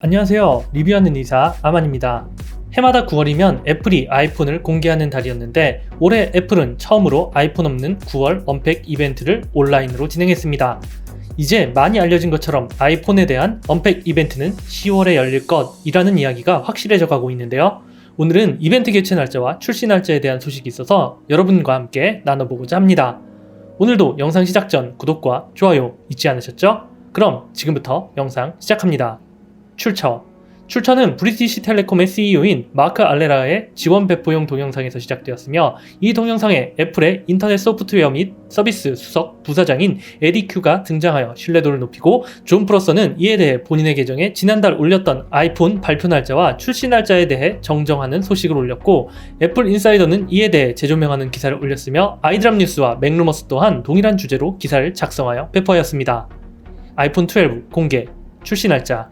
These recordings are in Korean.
안녕하세요. 리뷰하는 이사 아만입니다. 해마다 9월이면 애플이 아이폰을 공개하는 달이었는데 올해 애플은 처음으로 아이폰 없는 9월 언팩 이벤트를 온라인으로 진행했습니다. 이제 많이 알려진 것처럼 아이폰에 대한 언팩 이벤트는 10월에 열릴 것이라는 이야기가 확실해져 가고 있는데요. 오늘은 이벤트 개최 날짜와 출시 날짜에 대한 소식이 있어서 여러분과 함께 나눠보고자 합니다. 오늘도 영상 시작 전 구독과 좋아요 잊지 않으셨죠? 그럼 지금부터 영상 시작합니다. 출처. 출처는 브리티시 텔레콤의 CEO인 마크 알레라의 지원 배포용 동영상에서 시작되었으며 이 동영상에 애플의 인터넷 소프트웨어 및 서비스 수석 부사장인 에디 큐가 등장하여 신뢰도를 높이고 존 프로서는 이에 대해 본인의 계정에 지난달 올렸던 아이폰 발표 날짜와 출시 날짜에 대해 정정하는 소식을 올렸고 애플 인사이더는 이에 대해 재조명하는 기사를 올렸으며 아이드랍 뉴스와 맥루머스 또한 동일한 주제로 기사를 작성하여 배포하였습니다. 아이폰 12 공개 출시 날짜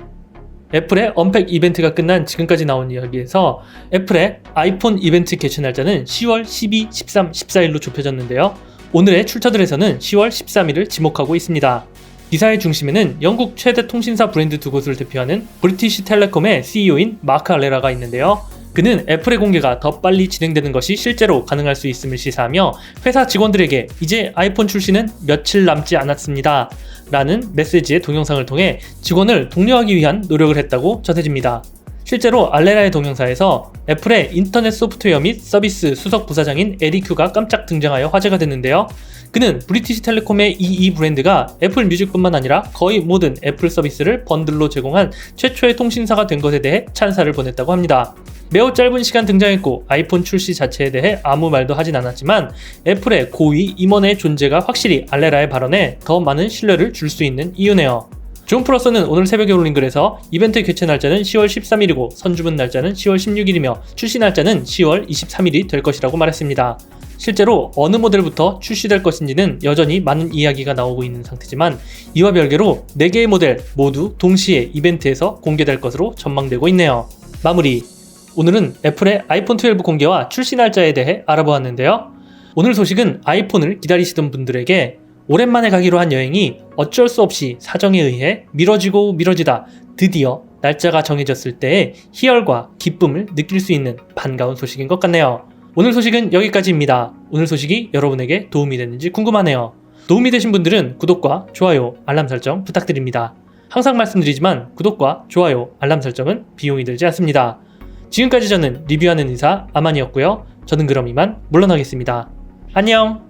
애플의 언팩 이벤트가 끝난 지금까지 나온 이야기에서 애플의 아이폰 이벤트 개최 날짜는 10월 12, 13, 14일로 좁혀졌는데요. 오늘의 출처들에서는 10월 13일을 지목하고 있습니다. 기사의 중심에는 영국 최대 통신사 브랜드 두 곳을 대표하는 브리티시 텔레콤의 CEO인 마크 알레라가 있는데요. 그는 애플의 공개가 더 빨리 진행되는 것이 실제로 가능할 수 있음을 시사하며 회사 직원들에게 이제 아이폰 출시는 며칠 남지 않았습니다. 라는 메시지의 동영상을 통해 직원을 독려하기 위한 노력을 했다고 전해집니다. 실제로 알레라의 동영상에서 애플의 인터넷 소프트웨어 및 서비스 수석 부사장인 에디 큐가 깜짝 등장하여 화제가 됐는데요. 그는 브리티시 텔레콤의 EE 브랜드가 애플 뮤직뿐만 아니라 거의 모든 애플 서비스를 번들로 제공한 최초의 통신사가 된 것에 대해 찬사를 보냈다고 합니다. 매우 짧은 시간 등장했고 아이폰 출시 자체에 대해 아무 말도 하진 않았지만 애플의 고위 임원의 존재가 확실히 알레라의 발언에 더 많은 신뢰를 줄 수 있는 이유네요. 존 프로서는 오늘 새벽에 올린 글에서 이벤트 개최 날짜는 10월 13일이고 선주문 날짜는 10월 16일이며 출시 날짜는 10월 23일이 될 것이라고 말했습니다. 실제로 어느 모델부터 출시될 것인지는 여전히 많은 이야기가 나오고 있는 상태지만 이와 별개로 4개의 모델 모두 동시에 이벤트에서 공개될 것으로 전망되고 있네요. 마무리 오늘은 애플의 아이폰 12 공개와 출시 날짜에 대해 알아보았는데요. 오늘 소식은 아이폰을 기다리시던 분들에게 오랜만에 가기로 한 여행이 어쩔 수 없이 사정에 의해 미뤄지고 미뤄지다 드디어 날짜가 정해졌을 때의 희열과 기쁨을 느낄 수 있는 반가운 소식인 것 같네요. 오늘 소식은 여기까지입니다. 오늘 소식이 여러분에게 도움이 됐는지 궁금하네요. 도움이 되신 분들은 구독과 좋아요, 알람 설정 부탁드립니다. 항상 말씀드리지만 구독과 좋아요, 알람 설정은 비용이 들지 않습니다. 지금까지 저는 리뷰하는 의사 아만이었고요. 저는 그럼 이만 물러나겠습니다. 안녕!